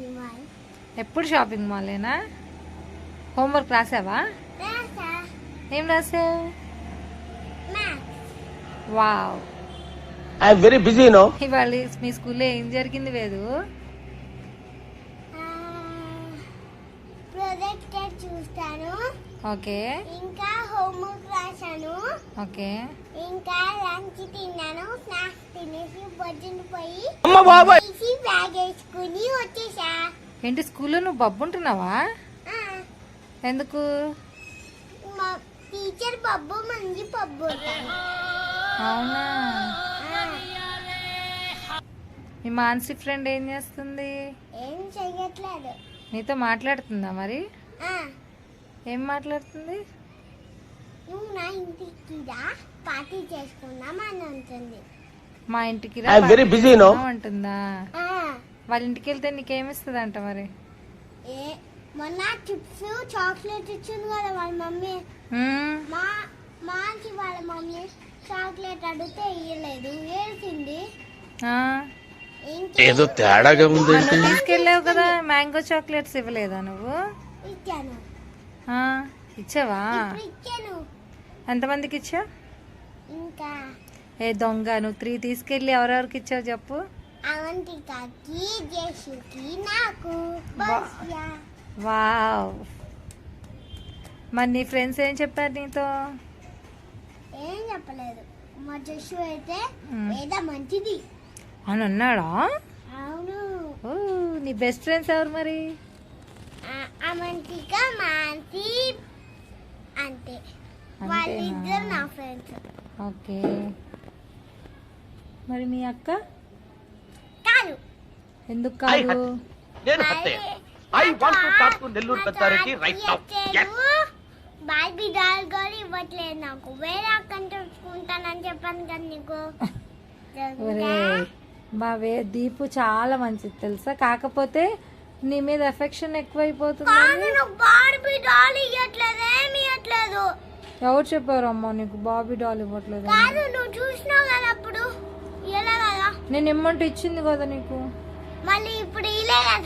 Shopping mall ఎప్పుడు shopping మాలేనా homework రాసావా? రాసా. ఏం రాసావు? Wow I'm very busy no ఇవాళ మీ స్కూల్లో ఏం జరిగింది వేదు? ప్రొజెక్టర్ చూస్తాను. ఓకే. ఇంకా హోంవర్క్ రాశాను. ఓకే. ఇంకా లంచ్ తిన్నాను. స్నాక్స్ తినేసి పొద్దున్న పోయి అమ్మ బాబాయ్! బ్యాగ్ వేసుకుని వచ్చేసా. ఏంటి స్కూల్లో నువ్వు బబ్బు ఉంటున్నావా ఆ, ఎందుకు? మా టీచర్ పబ్బు మంచి పబ్బు ఉంటాను అవునా? మీ మానసి ఫ్రెండ్ ఏం చేస్తుంది? ఏం చెయ్యట్లేదు. నీతో మాట్లాడుతుందా మరి? ఆ, ఏం మాట్లాడుతుంది? నువ్వు నా ఇంటికి రా పార్టీ చేసుకుందాం అని ఉంటుంది మా ఇంటికి రా now. చేసుకుందాం అంటుందా? ఆ, వాళ్ళ ఇంటికి వెళ్తే నీకేమిస్తుంది అంట మరి? ఏ మొన్న చిప్స్ చాక్లెట్ ఇచ్చింది కదా వాళ్ళ మమ్మీ. మ్మ్. మా మాకి వాళ్ళ మమ్మీ చాక్లెట్ అడిగితే ఏడ్చింది. ఆ. ఇంకే ఏదో తేడాగా ఉంది తీసుకెళ్ళావు కదా మ్యాంగో చాక్లెట్స్ ఇవ్వలేదా నువ్వు? ఇచ్చాను. ఆ, ఇచ్చావా? ఎంతమందికి ఇచ్చావు ఇంకా ఏ దొంగ నువ్వు త్రీ తీసుకెళ్ళి ఎవరెవరికి ఇచ్చావు చెప్పు. అవంతికకి జేషుకి నాకు వావ్ మరి నీ ఫ్రెండ్స్ ఏం చెప్పారు నీతో ఏం చెప్పలేదు మా జస్సు అయితే. వేద మంచిది అని అన్నాడా అవును నీ బెస్ట్ ఫ్రెండ్స్ ఎవరు మరి అవంతిక మాంతి అంతే? వాళ్ళిద్దరు నా ఫ్రెండ్స్ ఓకే మరి మీ అక్క ఎందుకు కాదు? నేను హత్య. I want to talk to Nellore Peddareddy right now. Barbie doll కూడా ఇవ్వట్లేదు నాకు. వేరే అక్కని చూసుకుంటానని చెప్పాను కదా నీకు. ఒరే మా వే దీపు చాలా మంచిది తెలుసా? కాకపోతే నీ మీద ఎఫెక్షన్ ఎక్కువైపోతుంది ఎవరు చెప్పారు అమ్మా నీకు బాబీ డాల్ ఇవ్వట్లేదు అని? కాదు నువ్వు చూసినావు కదా అప్పుడు. ఇలా కదా. నేను ఇమ్మంటే ఇచ్చింది కదా నీకు? మళ్ళీ ఇప్పుడు ఇలే కదా.